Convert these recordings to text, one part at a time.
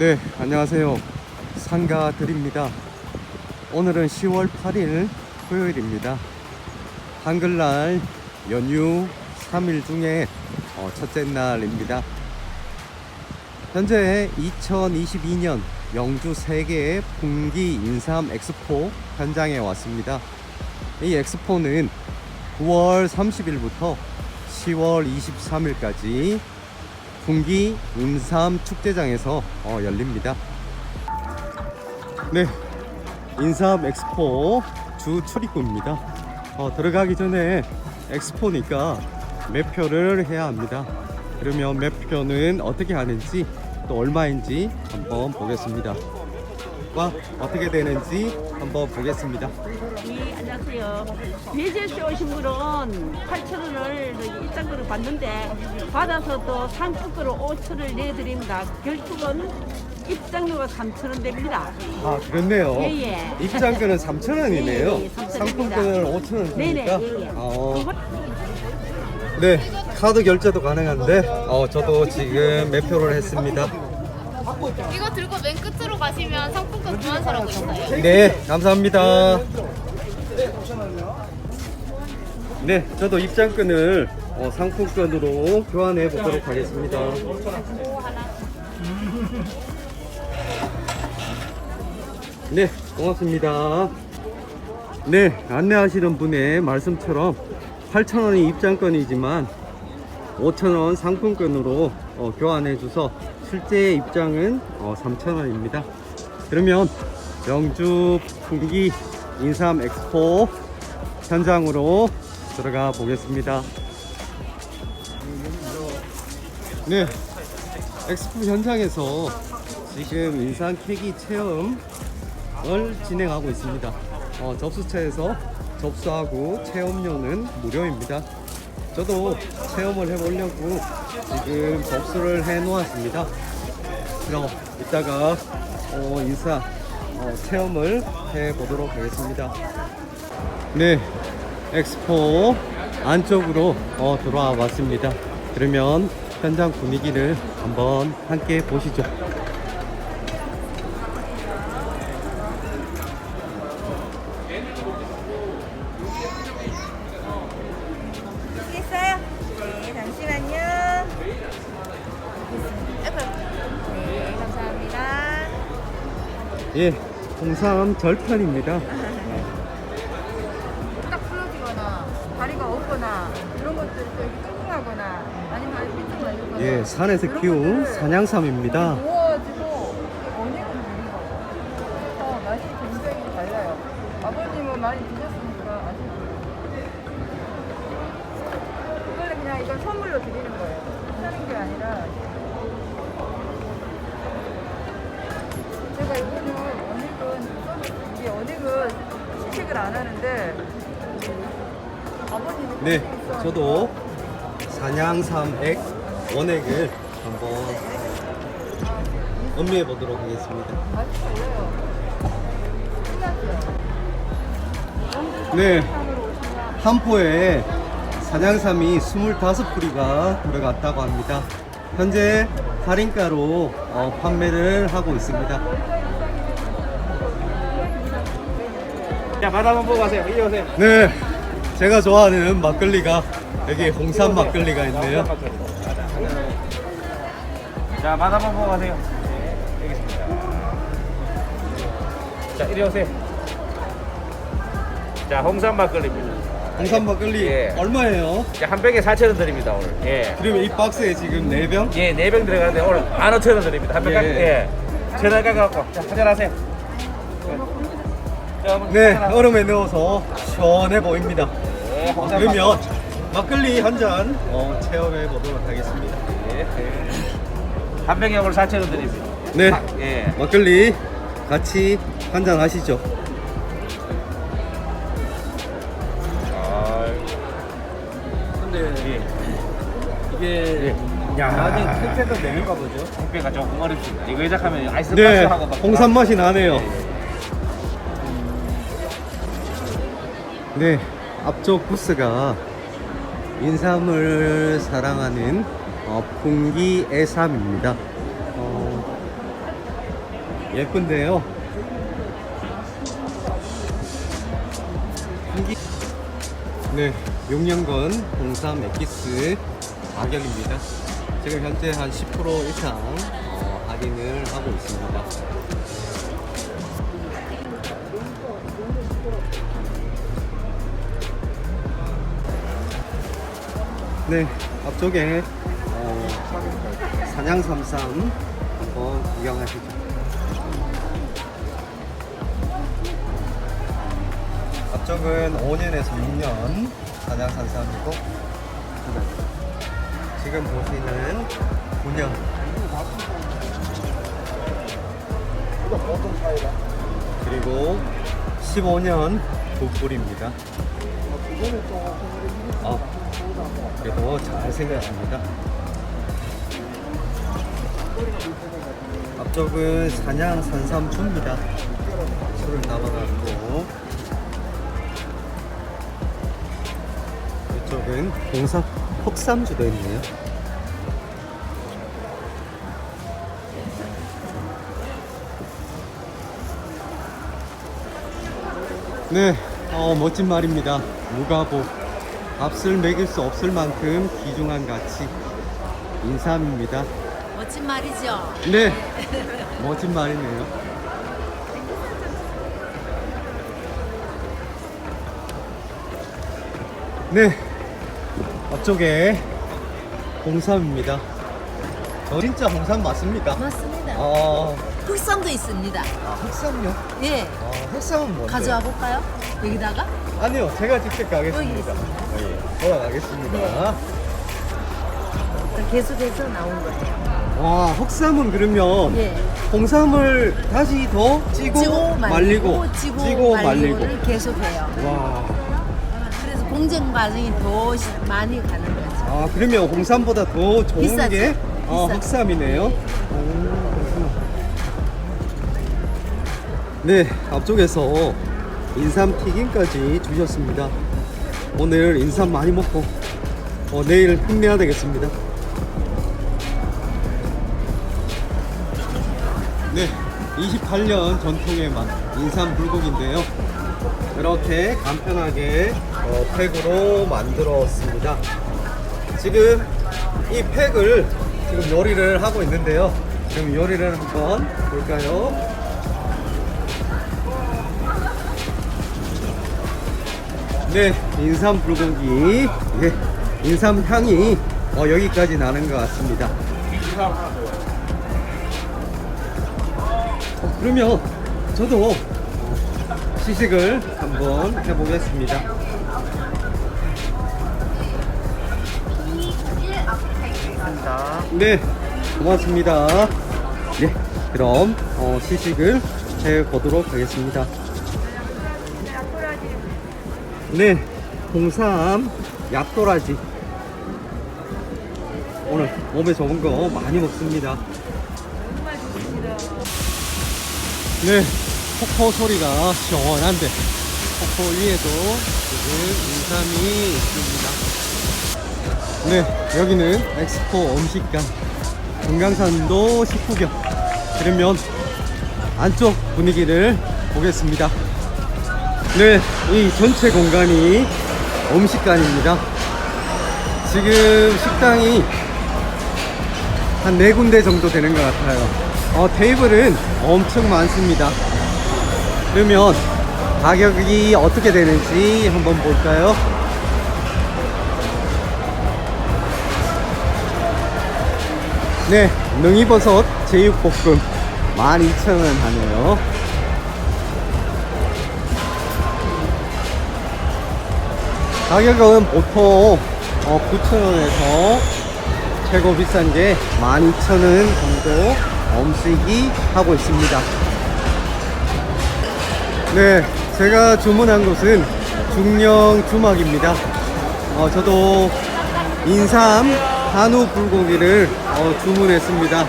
네, 안녕하세요. 상가들입니다. 오늘은 10월 8일 토요일입니다. 한글날 연휴 3일 중에 어, 첫째 날입니다. 현재 2022년 영주 세계 풍기 인삼 엑스포 현장에 왔습니다. 이 엑스포는 9월 30일부터 10월 23일까지 풍기 인삼 축제장에서 어, 열립니다. 네, 인삼 엑스포 주 출입구입니다. 어, 들어가기 전에 엑스포니까 매표를 해야 합니다. 그러면 매표는 어떻게 하는지 또 얼마인지 한번 보겠습니다. 와 어떻게 되는지 한번 보겠습니다. 네, 안녕하세요. 예제쇼 오신 분은 8,000원을 입장료를 받는데 받아서 또 상품으로 5,000원을 내드립니다. 결국은 입장료가 3,000원 됩니다. 아 그렇네요. 예, 예. 입장권은 3,000원이네요. 예, 예, 3,000원 상품권을 5,000원 네네, 주니까. 예, 예. 어, 그거 네, 카드 결제도 가능한데 어, 저도 지금 매표를 했습니다. 이거 들고 맨 끝으로 가시면 상품권 교환사라고 있어요. 네, 감사합니다. 네, 저도 입장권을 어, 상품권으로 교환해 보도록 하겠습니다. 네, 고맙습니다. 네, 안내하시는 분의 말씀처럼 8,000원이 입장권이지만 5,000원 상품권으로 어, 교환해 줘서 실제 입장은 어, 3,000원입니다. 그러면 영주 풍기 인삼 엑스포 현장으로 들어가 보겠습니다. 네, 엑스포 현장에서 지금 인삼 캐기 체험을 진행하고 있습니다. 어, 접수처에서 접수하고 체험료는 무료입니다. 저도 체험을 해보려고 지금 접수를 해 놓았습니다. 그럼 이따가 어, 인사 어, 체험을 해 보도록 하겠습니다. 네, 엑스포 안쪽으로 어, 들어와 봤습니다. 그러면 현장 분위기를 한번 함께 보시죠. 예, 홍삼 절편입니다. 딱 풀어지거나 다리가 없거나 이런 것들이 또 이렇게 뚱뚱하거나 아니면 이런 거는 예, 산에서 키운 산양삼입니다. 네, 저도 산양삼액 원액을 한번 음미해 보도록 하겠습니다. 네, 한 포에 산양삼이 25뿌리가 들어갔다고 합니다. 현재 할인가로 어, 판매를 하고 있습니다. 자, 바다 한번 보고 가세요. 이리 오세요. 네, 제가 좋아하는 막걸리가 여기 홍삼 막걸리가 있네요. 자, 바다 한번 보고 가세요. 네. 자, 이리 오세요. 자, 홍삼 막걸리입니다. 홍삼 막걸리 예. 얼마예요? 자, 한 병에 4,000원 드립니다, 오늘. 예. 그러면 이 박스에 지금 4병? 예, 4병 들어가는데 오늘 15,000원 드립니다. 한병 깎, 예. 예. 전화 깎아갖고. 자, 한잔하세요. 네. 얼음에 넣어서 시원해 보입니다. 네, 그러면 막걸리 한잔 어, 체험해 보도록 하겠습니다. 막걸리. 예. 한 병에 오늘 4,000원 드립니다. 네, 아, 예. 막걸리 같이 한잔 하시죠. 아, 근데 예. 이게 나중에 택배가 되는가 보죠? 택배가 조금 어렵습니다. 이거 예작하면 아이스 네, 박스하고 막 홍삼 맛이 나네요. 네, 앞쪽 부스가 인삼을 사랑하는 어, 풍기 애삼입니다. 어, 예쁜데요. 한기- 네, 용량건 홍삼 엑기스 가격입니다. 지금 현재 한 10% 이상 어, 할인을 하고 있습니다. 네, 앞쪽에 어, 사냥삼삼 한번 구경하시죠. 앞쪽은 5년에서 6년 사냥삼삼이고 지금 보시는 9년 그리고 15년 독불입니다. 어, 그래도 잘 생겼습니다. 앞쪽은 사냥 산삼주입니다. 술을 담아놨고 이쪽은 공사 흑삼주도 있네요. 네, 어, 멋진 말입니다. 무가복. 값을 매길 수 없을 만큼 귀중한 가치. 인삼입니다. 멋진 말이죠. 네, 멋진 말이네요. 네, 앞쪽에 홍삼입니다. 저 진짜 홍삼 맞습니까? 맞습니다. 아, 흑삼도 있습니다. 아 흑삼요? 예. 아, 흑삼은 뭔데? 가져와 볼까요? 여기다가? 아니요, 제가 직접 가겠습니다. 있습니다. 네. 예, 돌아가겠습니다. 계속해서 나온 거예요. 와, 흑삼은 그러면 예. 홍삼을 다시 더 찌고, 찌고 말리고, 찌고, 찌고 말리고. 말리고를 계속해요. 와, 그래서 공정 과정이 더 시- 많이 가는 거죠. 아 그러면 홍삼보다 더 좋은 비싸죠? 게 어, 비싸죠. 흑삼이네요. 오, 그렇구나. 네, 앞쪽에서 인삼 튀김까지 주셨습니다. 오늘 인삼 많이 먹고 어, 내일 힘내야 되겠습니다. 네, 28년 전통의 맛 인삼 불고기인데요. 이렇게 간편하게 어, 팩으로 만들었습니다. 지금 이 팩을 지금 요리를 하고 있는데요. 지금 요리를 한번 볼까요? 네, 인삼 불고기. 네, 인삼 향이 어, 여기까지 나는 것 같습니다. 어, 그러면 저도 시식을 한번 해보겠습니다. 네, 고맙습니다. 네, 그럼 어, 시식을 해보도록 하겠습니다. 네, 홍삼 약도라지. 오늘 몸에 좋은 거 많이 먹습니다. 네, 폭포 소리가 시원한데 폭포 위에도 지금 인삼이 있습니다. 네, 여기는 엑스포 음식관 금강산도 식후경 그러면 안쪽 분위기를 보겠습니다. 네, 이 전체 공간이 음식관입니다. 지금 식당이 한 네 군데 정도 되는 것 같아요. 어, 테이블은 엄청 많습니다. 그러면 가격이 어떻게 되는지 한번 볼까요? 네, 능이버섯 제육볶음 12,000원 하네요. 가격은 보통 어, 9,000원에서 최고 비싼 게 12,000원 정도 엄식이 하고 있습니다. 네, 제가 주문한 곳은 중령 주막입니다. 어, 저도 인삼 한우 불고기를 어, 주문했습니다.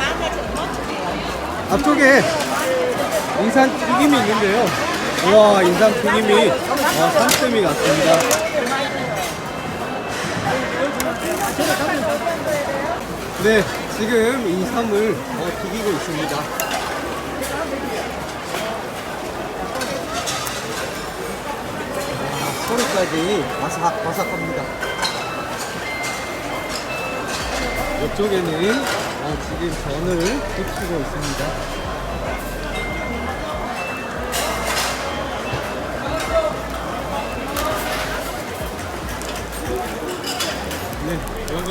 앞쪽에 인삼 튀김이 있는데요. 우와, 인삼 튀김이 어, 산뜸이 같습니다. 네, 지금 이 섬을 어, 비기고 있습니다. 아, 소리까지 바삭 바삭합니다. 이쪽에는 어, 지금 전을 붙이고 있습니다.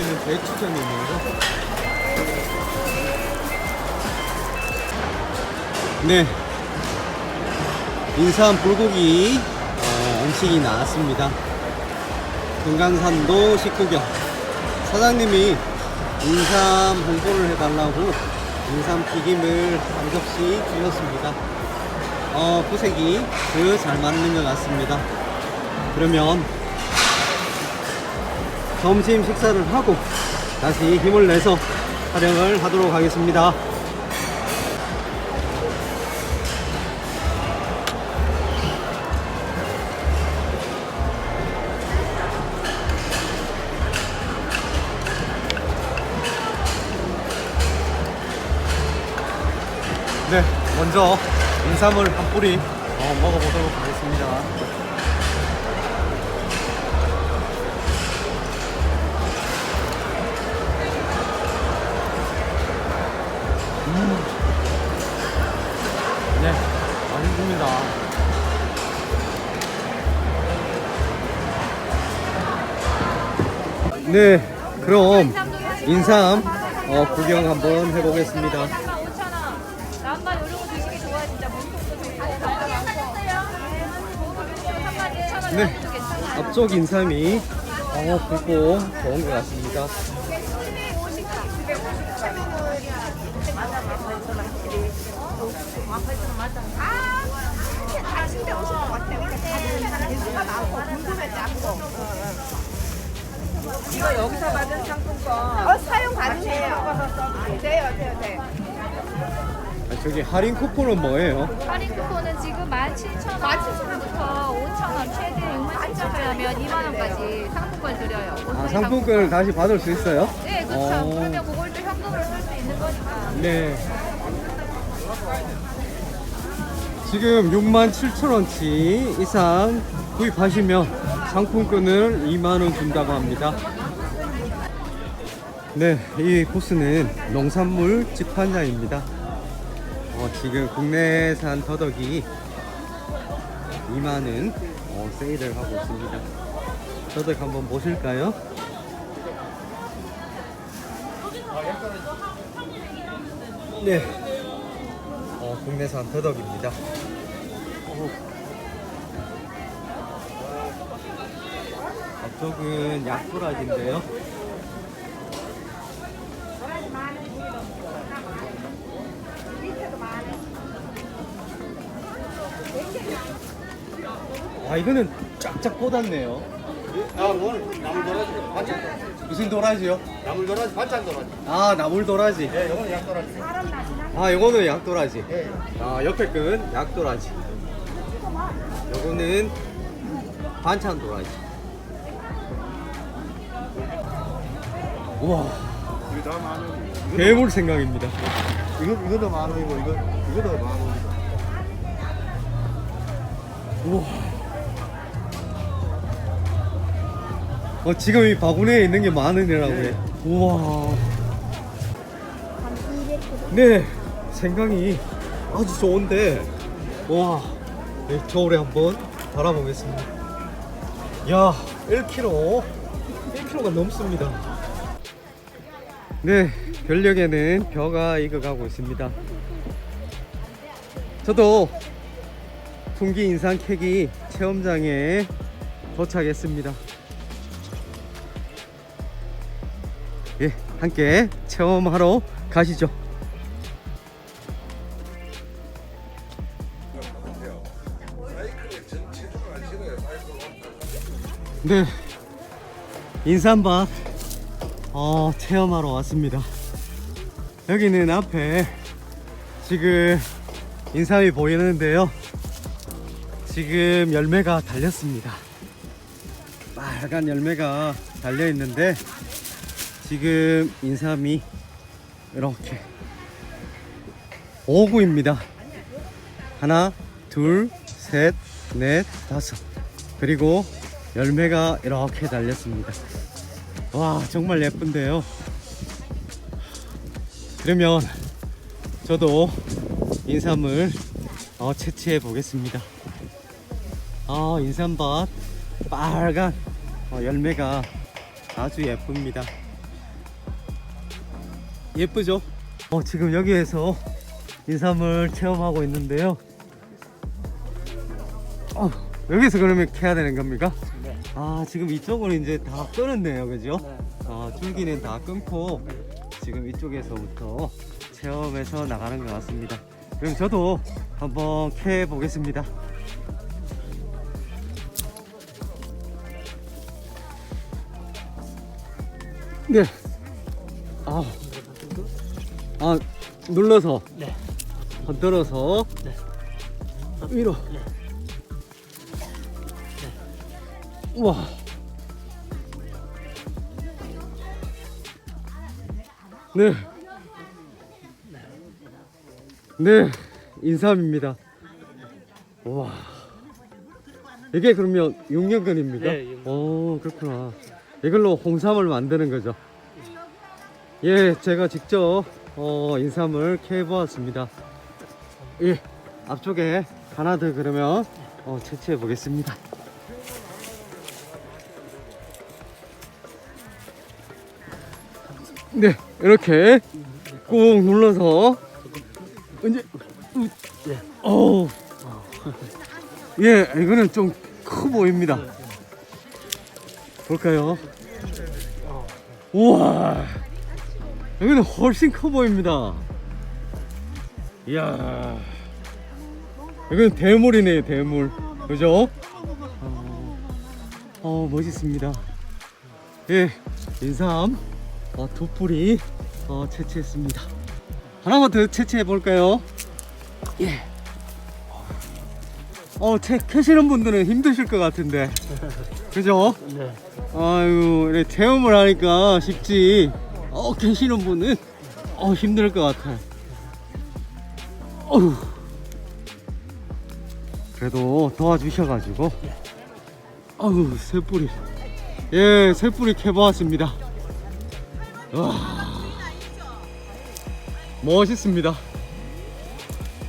여기는 배추전입니다. 네, 인삼 불고기 어, 음식이 나왔습니다. 금강산도 식구경 사장님이 인삼 홍보를 해달라고 인삼 튀김을 한 접시 주셨습니다. 어, 구색이 그 잘 맞는 것 같습니다. 그러면 점심 식사를 하고 다시 힘을 내서 촬영을 하도록 하겠습니다. 네, 먼저 인삼을 한 뿌리 어, 먹어보도록 하겠습니다. 네, 그럼 인삼 어, 구경 한번 해보겠습니다. 5,000원. 남바 이런 거 드시기 좋아 진짜 몸속도 좋고 담가 많고. 한 마리 1,000원 네. 해도 괜찮아요. 앞쪽 인삼이 어, 굵고 좋은 것 같습니다. 이거 여기서 받은 상품권. 어, 사용 가능해요. 돼요, 돼요, 돼요. 아, 저기 할인 쿠폰은 뭐예요? 할인 쿠폰은 지금 17,000원부터 5,000원, 최대 67,000원 하면 2만원까지 상품권 드려요. 아, 상품권을 다시 받을 수 있어요? 네, 그렇죠. 어. 그러면 그걸 또 현금으로 쓸 수 있는 거니까. 네. 지금 67,000원치 이상 구입하시면 상품권을 2만원 준다고 합니다. 네, 이 코스는 농산물 직판장입니다. 어, 지금 국내산 더덕이 2만원 어, 세일을 하고 있습니다. 더덕 한번 보실까요? 네. 어, 국내산 더덕입니다. 앞쪽은 약도라지인데요. 아 이거는 쫙쫙 꽂았네요. 아, 오늘 나물 도라지. 반찬. 무슨 도라지요? 나물 도라지, 반찬 도라지. 아 나물 도라지. 예, 이거는 약 도라지. 아 요거는 약도라지. 예. 아 옆에 끈 약도라지. 요거는 반찬 도라지. 우와 이거 다 만 원. 괴물 생각입니다. 이거 이거 도 만 원이고 이거 이거 도 만 원. 우와. 어 지금 이 바구니에 있는 게 만 원이라고 해. 우와. 네 생강이 아주 좋은데 와 네, 겨울에 한번 달아보겠습니다. 야 1kg 1kg가 넘습니다. 네 별력에는 벼가 익어가고 있습니다. 저도 풍기 인상 캐기 체험장에 도착했습니다. 예, 함께 체험하러 가시죠. 네, 인삼밭 어, 체험하러 왔습니다. 여기는 앞에 지금 인삼이 보이는데요. 지금 열매가 달렸습니다. 빨간 열매가 달려 있는데 지금 인삼이 이렇게 5구입니다. 하나, 둘, 셋, 넷, 다섯. 그리고 열매가 이렇게 달렸습니다. 와, 정말 예쁜데요. 그러면 저도 인삼을 어, 채취해 보겠습니다. 아, 인삼밭 빨간 어, 열매가 아주 예쁩니다. 예쁘죠? 어, 지금 여기에서 인삼을 체험하고 있는데요. 어, 여기서 그러면 캐야 되는 겁니까? 아, 지금 이쪽은 이제 다 끊었네요. 그죠? 아, 줄기는 다 끊고 지금 이쪽에서부터 체험해서 나가는 것 같습니다. 그럼 저도 한번 캐 보겠습니다. 네. 아, 아 눌러서 흔들어서 위로. 우와. 네. 네, 인삼입니다. 와. 이게 그러면 6년근입니까? 네, 오, 그렇구나. 이걸로 홍삼을 만드는 거죠. 예, 제가 직접 어, 인삼을 캐 보았습니다. 예, 앞쪽에 하나 더 그러면 어, 채취해 보겠습니다. 네, 이렇게 꾹 눌러서 이제 어, 예, 이거는 좀 커 보입니다. 볼까요? 우와, 여기는 훨씬 커 보입니다. 이야, 이건 대물이네요, 대물. 그죠? 어, 어, 멋있습니다. 예, 인삼 어, 두 뿌리 어, 채취했습니다. 하나만 더 채취해 볼까요? 예. 어, 채, 캐시는 분들은 힘드실 것 같은데. 그죠? 네. 아유, 이렇게 체험을 하니까 쉽지. 어, 계시는 분은 어, 힘들 것 같아. 어휴. 그래도 도와주셔가지고. 어휴, 새 뿌리. 예, 새 뿌리 캐보았습니다. 와. 멋있습니다.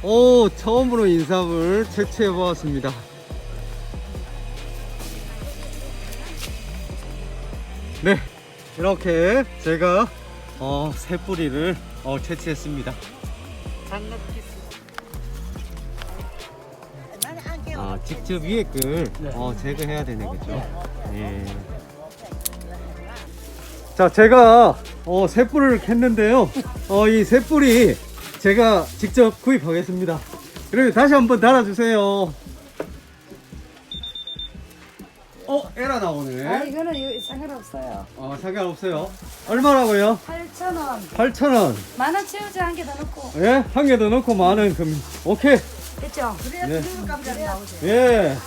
오, 처음으로 인삼을 채취해 보았습니다. 네, 이렇게 제가 어, 새 뿌리를 어, 채취했습니다. 아, 직접 위에 걸 어, 제거해야 되네, 그죠? 예. 자, 제가 어, 새 뿌리를 캤는데요. 어, 이새 뿌리 제가 직접 구입하겠습니다. 그리고 다시 한번 달아주세요. 어, 에라 나오네. 아 이거는 이거 상관없어요. 어, 상관없어요. 얼마라고요? 8,000원. 8,000원. 만원 채우지 한 개 더 넣고. 예? 한 개 더 넣고 만원. 그럼, 오케이. 됐죠? 그래야 네. 네. 값이 나오죠. 예.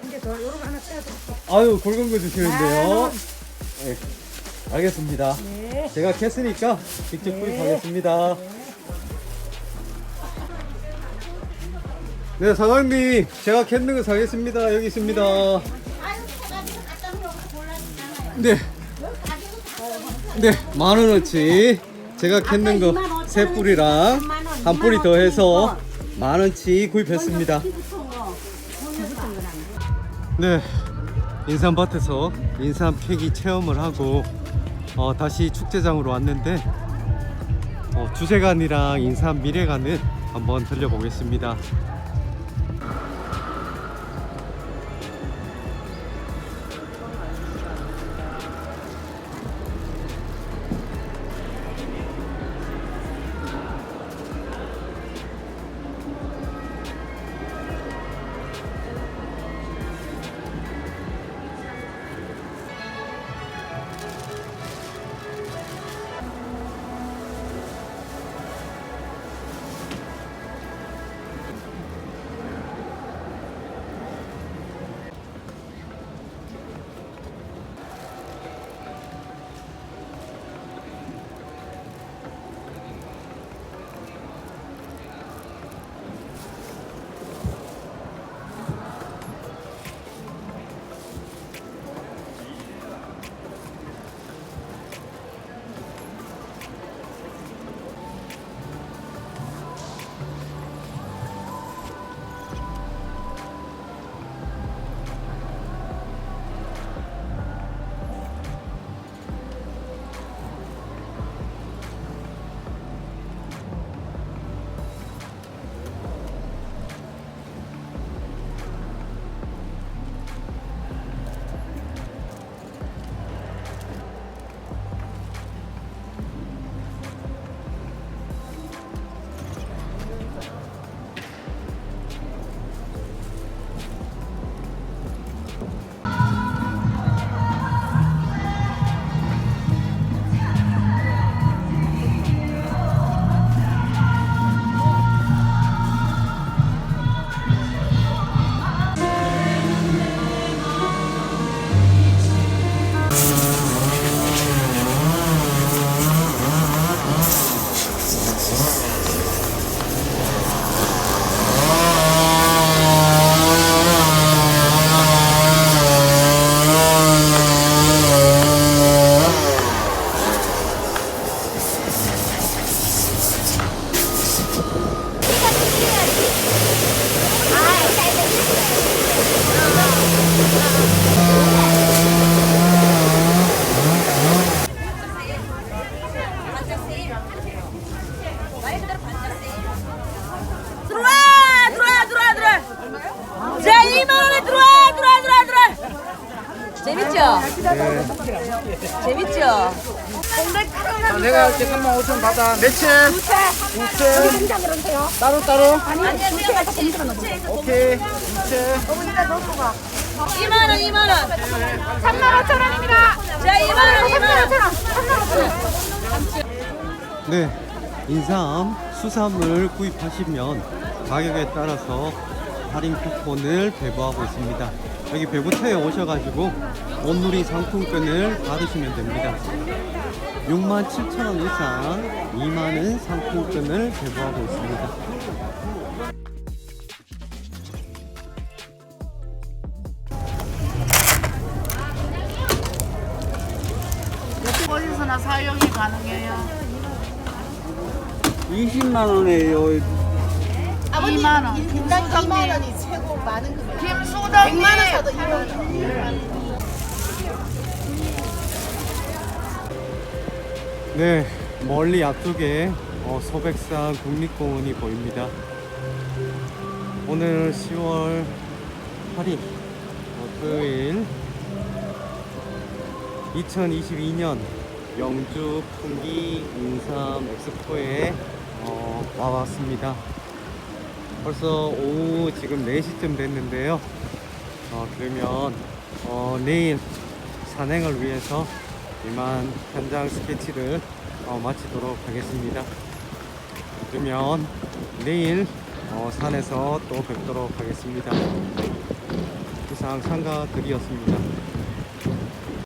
한개 더, 요런 거 하나 채워드릴게요. 아유, 굵은 거 주시는데요. 예. 알겠습니다. 네. 제가 캤으니까 직접 구입하겠습니다. 네, 사장님. 제가 캤는 거 사겠습니다. 여기 있습니다. 네. 네, 만 원어치. 제가 캤는 거 세 뿌리랑 한 뿌리 더 해서 만 원치 구입했습니다. 네, 인삼밭에서 인삼 캐기 체험을 하고 어, 다시 축제장으로 왔는데 어, 주제관이랑 인삼 미래관을 한번 들려보겠습니다. 3만 5천 받아. 매체. 두채. 따로 따로. 오케이. 두채. 2만 원 2만 원. 3만 5천 원입니다. 자 2만 원 2만 원. 네, 인삼, 수삼을 구입하시면 가격에 따라서 할인 쿠폰을 배부하고 있습니다. 여기 배부터에 오셔가지고 온누리 상품권을 받으시면 됩니다. 6만 7천 원 이상 2만 원 상품권을 배부하고 있습니다. 어디서나 사용이 가능해요. 20만 원이에요. 2만 원. 인당 2만 원이 최고 많은 금액. 김수덕님. 100만 원 사도 2만 원. 네, 멀리 앞쪽에 어, 소백산 국립공원이 보입니다. 오늘 10월 8일 어, 토요일 2022년 영주 풍기 인삼 엑스포에 어, 와봤습니다. 벌써 오후 지금 4시쯤 됐는데요. 어, 그러면 어, 내일 산행을 위해서 이만 현장 스케치를 어, 마치도록 하겠습니다. 그러면 내일 어, 산에서 또 뵙도록 하겠습니다. 이상 상가들이었습니다.